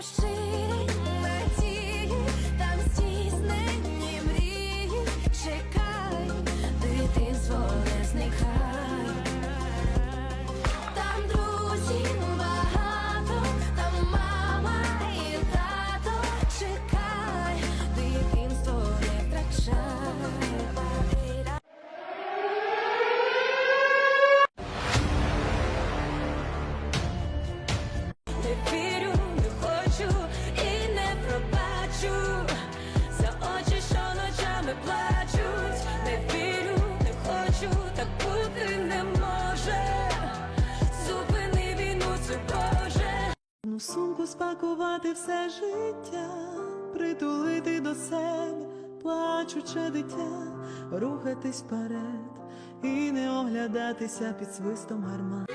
I'm Сумку спакувати все життя, притулити до себе, плачуче дитя, рухатись вперед і не оглядатися під свистом гармат.